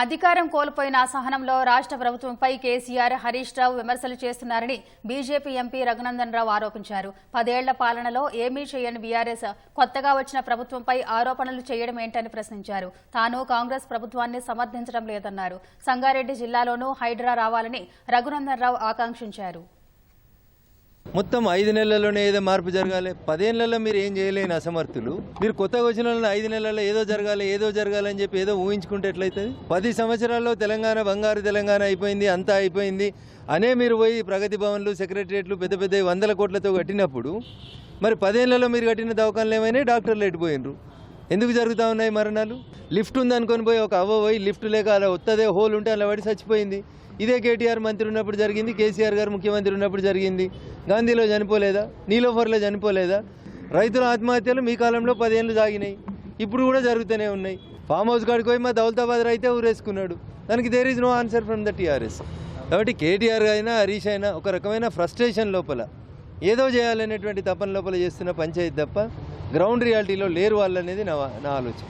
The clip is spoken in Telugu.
అధికారం కోల్పోయిన అసహనంలో రాష్ట్ర ప్రభుత్వంపై కేసీఆర్ హరీష్ రావు విమర్శలు చేస్తున్నారని బీజేపీ ఎంపీ రఘునందన్ రావు ఆరోపించారు. పదేళ్ళ పాలనలో ఏమీ చేయని బీఆర్ఎస్ కొత్తగా వచ్చిన ప్రభుత్వంపై ఆరోపణలు చేయడం ఏంటని ప్రశ్నించారు. తాను కాంగ్రెస్ ప్రభుత్వాన్ని సమర్థించడం లేదన్నారు. సంగారెడ్డి జిల్లాలోనూ హైడ్రా రావాలని రఘునందన్ రావు ఆకాంక్షించారు. మొత్తం ఐదు నెలల్లోనే ఏదో మార్పు జరగాలి. పదేళ్ళలో మీరు ఏం చేయలేని అసమర్థులు. మీరు కొత్తగా వచ్చిన వాళ్ళని ఐదు నెలల్లో ఏదో జరగాలి ఏదో జరగాలి అని చెప్పి ఏదో ఊహించుకుంటే ఎట్లయితుంది? పది సంవత్సరాల్లో తెలంగాణ బంగారు తెలంగాణ అయిపోయింది అంతా అయిపోయింది అనే మీరు పోయి ప్రగతి భవన్లు సెక్రటరియట్లు పెద్ద పెద్ద వందల కోట్లతో కట్టినప్పుడు మరి పదేళ్ళలో మీరు కట్టిన దవాఖానలు ఏమైనా డాక్టర్లు ఎట్టిపోయినరు ఎందుకు జరుగుతూ ఉన్నాయి మరణాలు? లిఫ్ట్ ఉందనుకొని పోయి ఒక అవ్వ పోయి లిఫ్ట్ లేక అలా వత్తదే హోల్ ఉంటే అలా పడి చచ్చిపోయింది. ఇదే కేటీఆర్ మంత్రి ఉన్నప్పుడు జరిగింది కేసీఆర్ గారు ముఖ్యమంత్రి ఉన్నప్పుడు జరిగింది. గాంధీలో చనిపోలేదా? నీలోఫర్లో చనిపోలేదా? రైతుల ఆత్మహత్యలు మీ కాలంలో పదేళ్ళు సాగినాయి ఇప్పుడు కూడా జరుగుతూనే ఉన్నాయి. ఫామ్ హౌస్ కాడికి పోయి మా దౌలతాబాద్ రైతే ఊరేసుకున్నాడు. దానికి there is no answer from the TRS కాబట్టి కేటీఆర్ అయినా హరీష్ అయినా ఒక రకమైన ఫ్రస్ట్రేషన్ లోపల. ఏదో చేయాలనేటువంటి తపన లోపల చేస్తున్న పంచాయతీ తప్ప గ్రౌండ్ రియాలిటీలో లేరు వాళ్ళు అనేది నా నా ఆలోచన.